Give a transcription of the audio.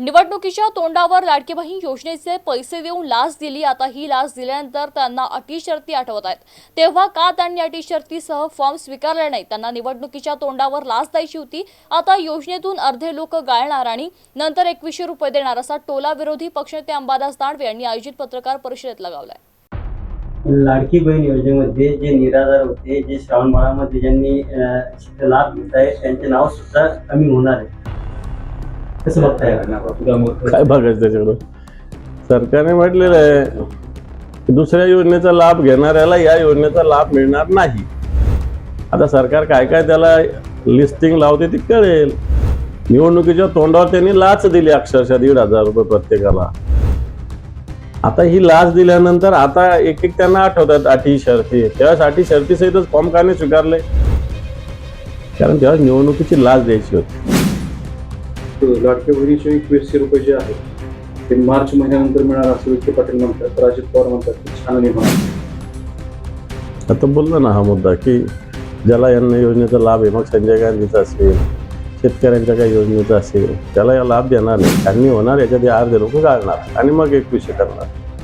निवडणुकीच्या तोंडावर लाडकी बहीण योजनेचे पैसे देऊन लाच दिली. आता ही लाच दिल्यानंतर त्यांना अटी शर्ती आठवत आहेत. तेव्हा का त्यांनी अटी शर्तीसह फॉर्म स्वीकारले नाही? त्यांना निवडणुकीच्या तोंडावर लाच द्यायची होती. आता योजनेतून अर्धे लोक गाळणार आणि नंतर एकवीसशे रुपये देणार असा टोला विरोधी पक्षनेते अंबादास दानवे यांनी आयोजित पत्रकार परिषदेत लगावलाय. लाडकी बहीण योजनेमध्ये जे निराधार होते जे श्रावण बाळामध्ये ज्यांनी लाभ घेत आहे त्यांचे नाव सुद्धा कमी होणार आहे कसं बघताय काय बघायचं त्याच्याकडून सरकारने म्हटलेलं आहे की दुसऱ्या योजनेचा लाभ घेणाऱ्याला या योजनेचा लाभ मिळणार नाही. आता सरकार काय काय त्याला लिस्टिंग लावते ती कळेल. निवडणुकीच्या तोंडावर त्यांनी लाच दिली अक्षरशः दीड हजार रुपये प्रत्येकाला. आता ही लाच दिल्यानंतर आता एक एक त्यांना आठवतात अटी शर्ती. त्यावेळेस अटी शर्ती सहितच फॉर्म काने स्वीकारले? कारण तेव्हा निवडणुकीची लाच द्यायची होती. लाडक्या बहिणीचे एकवीसशे रुपये जे आहेत ते मार्च महिन्यानंतर मिळणार असं विखे पाटील म्हणतात. तर अजित पवार म्हणतात की छाननी आता बोललो ना हा मुद्दा की ज्याला यांना योजनेचा लाभ आहे मग संजय गांधीचा असेल शेतकऱ्यांच्या काही योजनेचा असेल त्याला या लाभ देणार नाही. त्यांनी होणार याच्यात अर्धे लोक गाळणार आणि मग एकवीसशे करणार.